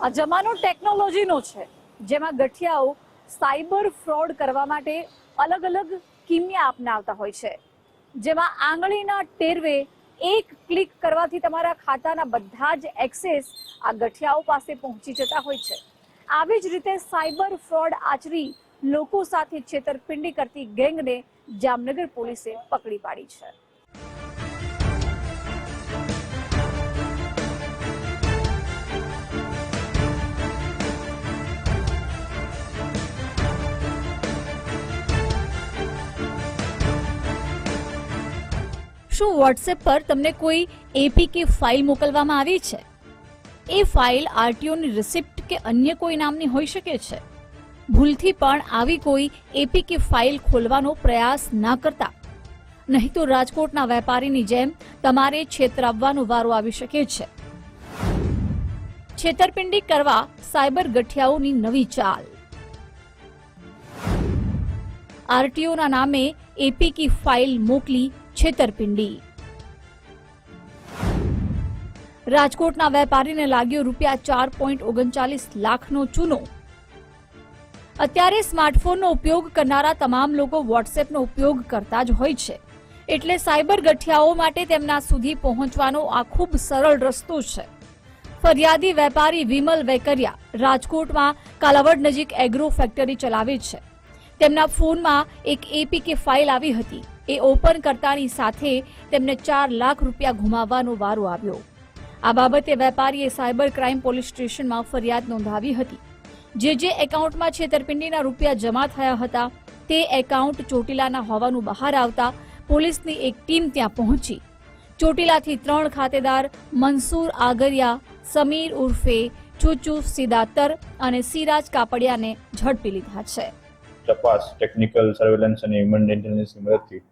આ જમાનો ટેકનોલોજીનો છે, જેમાં ગઠિયાઓ સાયબર ફ્રોડ કરવા માટે અલગ અલગ કિમિયા અપનાવતા હોય છે. જેમાં આંગળીના ટેરવે એક ક્લિક કરવાથી તમારા ખાતાના બધા જ એક્સેસ આ ગઠિયાઓ પાસે પહોંચી જતા હોય છે. આવી જ રીતે સાયબર ફ્રોડ આચરી લોકો સાથે છેતરપિંડી કરતી ગેંગને જામનગર પોલીસે પકડી પાડી છે. શું વોટ્સએપ પર તમને કોઈ એપીકે ફાઇલ મોકલવામાં આવી છે? એ ફાઇલ આરટીઓની રિસિપ્ટ કે અન્ય કોઈ નામની હોઈ શકે છે? ભૂલથી પણ આવી કોઈ એપીકે ફાઇલ ખોલવાનો પ્રયાસ ના કરતા. નહીં તો રાજકોટના વેપારીની જેમ તમારે છેતરાવવાનો વારો આવી શકે છે. છેતરપિંડી કરવા સાયબર ગઠિયાઓની નવી ચાલ. આરટીઓના નામે એપીકી ફાઇલ મોકલી છેતરપિંડી. રાજકોટના વેપારીને લાગ્યો રૂપિયા ચાર પોઈન્ટ ઓગણચાલીસ લાખનો ચૂનો. અત્યારે સ્માર્ટફોનનો ઉપયોગ કરનારા તમામ લોકો વોટ્સએપનો ઉપયોગ કરતા જ હોય છે. એટલે સાયબર ગઠિયાઓ માટે તેમના સુધી પહોંચવાનો આ ખૂબ સરળ રસ્તો છે. ફરિયાદી વેપારી વિમલ વેકરિયા રાજકોટમાં કાલાવડ નજીક એગ્રો ફેક્ટરી ચલાવે છે. તેમના ફોનમાં એક એપીકે ફાઇલ આવી હતી. એ ઓપન કરતાની સાથે તેમને ચાર લાખ રૂપિયા ગુમાવવાનો વારો આવ્યો. આ બાબતે વેપારીએ સાયબર ક્રાઇમ પોલીસ સ્ટેશનમાં ફરિયાદ નોંધાવી હતી. જે જે એકાઉન્ટમાં છેતરપિંડીના રૂપિયા જમા થયા હતા, તે એકાઉન્ટ ચોટીલાના હોવાનું બહાર આવતા પોલીસની એક ટીમ ત્યાં પહોંચી. ચોટીલાથી ત્રણ ખાતેદાર મનસૂર આગરિયા, સમીર ઉર્ફે ચુચુ સિદાતર અને સિરાજ કાપડિયાને ઝડપી લીધા છે. તપાસ ટેકનિકલ સર્વેલન્સ અને હ્યુમન ઇન્ટેલિજન્સની મદદથી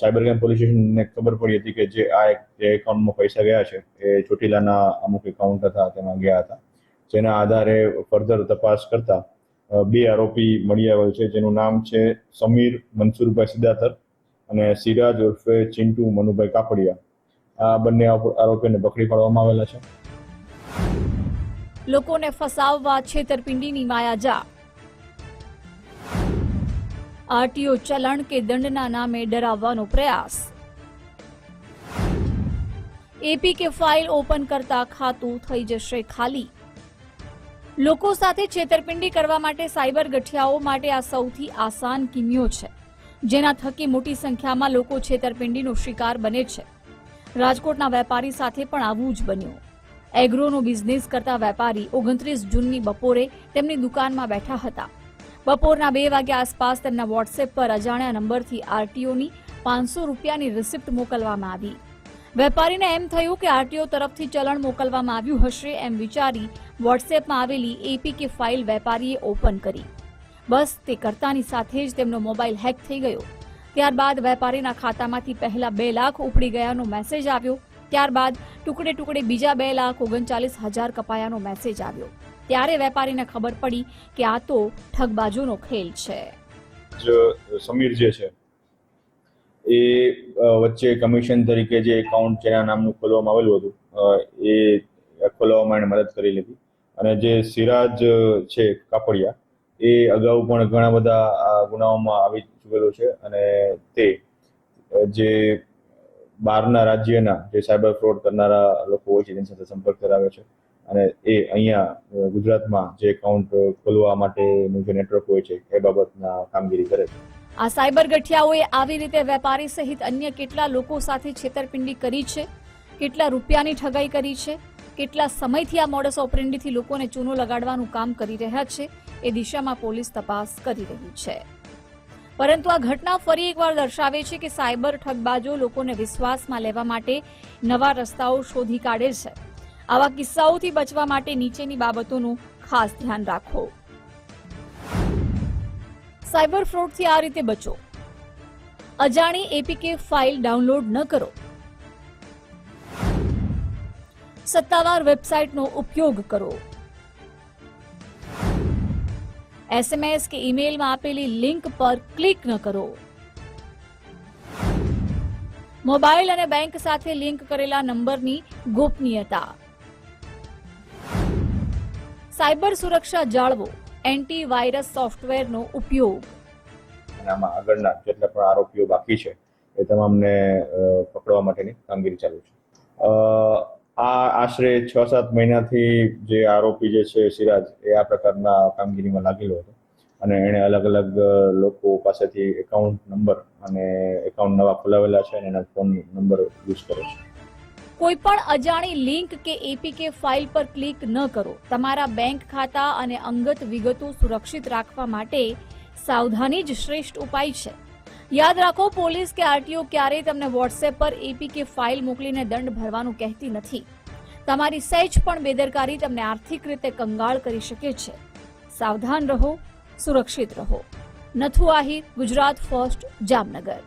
સાયબર ક્રાઇમ પોલીસ સ્ટેશનને ખબર પડી હતી કે જે આ એકાઉન્ટમાં પૈસા ગયા છે, એ ચોટીલાના અમુક એકાઉન્ટ હતા, તેમાં ગયા હતા. જેના આધારે ફર્ધર તપાસ કરતા બે આરોપી મળી આવેલ છે, જેનું નામ છે સમીર મનસુરભાઈ સિદાતર અને સિરાજ ઉર્ફે ચિંટુ મનુભાઈ કાપડિયા. આ બંને આરોપીને પકડી પાડવામાં આવેલા છે. લોકોને ફસાવવા છેતરપિંડીની માયાજા આરટીઓ ચલણ કે દંડના નામે ડરાવવાનો પ્રયાસ. એપી કે ફાઇલ ઓપન કરતા ખાતું થઈ જશે ખાલી. લોકો સાથે છેતરપિંડી કરવા માટે સાયબર ગઠિયાઓ માટે આ સૌથી આસાન કિમિયો છે, જેના થકી મોટી સંખ્યામાં લોકો છેતરપિંડીનો શિકાર બને છે. રાજકોટના વેપારી સાથે પણ આવું જ બન્યું. એગ્રોનો બિઝનેસ કરતા વેપારી ઓગણત્રીસ જૂનની બપોરે તેમની દુકાનમાં બેઠા હતા. બપોરના બે વાગ્યા આસપાસ તેમના વોટ્સએપ પર અજાણ્યા નંબરથી આરટીઓની પાંચસો રૂપિયાની રિસિપ્ટ મોકલવામાં આવી. વેપારીને એમ થયું કે આરટીઓ તરફથી ચલણ મોકલવામાં આવ્યું હશે એમ વિચારી વોટ્સએપમાં આવેલી એપીકે ફાઇલ વેપારીએ ઓપન કરી. બસ તે કરતાની સાથે જ તેમનો મોબાઈલ હેક થઈ ગયો. ત્યારબાદ વેપારીના ખાતામાંથી પહેલા બે લાખ ઉપડી ગયાનો મેસેજ આવ્યો. ત્યારબાદ ટુકડે ટુકડે બીજા બે લાખ ઓગણચાલીસ હજાર કપાયાનો મેસેજ આવ્યો. ત્યારે વેપારીને ખબર પડી કે આ તો ઠગબાજોનો ખેલ છે. સમીર જે છે, એ વચ્ચે કમિશન તરીકે જે એકાઉન્ટ જેના નામનું ખોલવામાં આવેલું હતું એ ખોલવામાં એને મદદ કરી લીધી. અને જે સિરાજ છે કાપડિયા, એ અગાઉ પણ ઘણા બધા ગુનાઓમાં આવી ચૂકેલો છે અને તે, જે બહારના રાજ્યના જે સાયબર ફ્રોડ કરનારા લોકો હોય છે, તેની સાથે સંપર્ક ધરાવે છે. અને એ અહીંયા ગુજરાતમાં જે એકાઉન્ટ ખોલવા માટેનું જે નેટવર્ક હોય છે, એ બાબતના કામગીરી કરે છે. આ સાયબર ગઠિયાઓએ આવી રીતે વેપારી સહિત અન્ય કેટલા લોકો સાથે છેતરપિંડી કરી છે? કેટલા રૂપિયાની ઠગાઈ કરી છે? કેટલા સમયથી આ મોડસ ઓપરેન્ડીથી લોકોને ચૂનો લગાડવાનું કામ કરી રહ્યા છે? એ દિશામાં પોલીસ તપાસ કરી રહી છે. પરંતુ આ ઘટના ફરી એકવાર દર્શાવે છે કે સાયબર ઠગબાજો લોકોને વિશ્વાસમાં લેવા માટે નવા રસ્તાઓ શોધી કાઢે છે. આવા કિસ્સાઓથી બચવા માટે નીચેની બાબતોનું ખાસ ધ્યાન રાખો. સાયબર ફ્રોડથી આ રીતે બચો. અજાણી એપીકે ફાઇલ ડાઉનલોડ ન કરો. સત્તાવાર વેબસાઇટનો ઉપયોગ કરો. એસએમએસ કે ઈમેલમાં આપેલી લિંક પર ક્લિક ન કરો. મોબાઈલ અને બેંક સાથે લિંક કરેલા નંબરની ગોપનીયતા. સાયબર સુરક્ષા જાળવો એન્ટી વાયરસ સોફ્ટવેરનો ઉપયોગ. આમાં આગળના જેટલા પણ આરોપીઓ બાકી છે, એ તમામને પકડવા માટેની કામગીરી ચાલુ છે. આ આશરે છ સાત મહિનાથી જે આરોપી જે છે, સિરાજ, એ આ પ્રકારના કામગીરીમાં લાગેલો હતો. અને એણે અલગ અલગ લોકો પાસેથી એકાઉન્ટ નંબર અને એકાઉન્ટ નવા ખોલાવેલા છે અને એના ફોન નંબર યુઝ કરે છે. કોઈ પણ અજાણી લિંક કે એપીકે ફાઇલ પર ક્લિક ન કરો. તમારા બેંક ખાતા અને અંગત વિગતો સુરક્ષિત રાખવા માટે સાવધાની જ શ્રેષ્ઠ ઉપાય છે. યાદ રાખો, પોલીસ કે આરટીઓ ક્યારેય તમને વોટ્સએપ પર એપીકે ફાઇલ મોકલીને દંડ ભરવાનું કહેતી નથી. તમારી સહેજ પણ બેદરકારી તમને આર્થિક રીતે કંગાળ કરી શકે છે. સાવધાન રહો, સુરક્ષિત રહો. નથુ આહિર ગુજરાત ફર્સ્ટ, જામનગર.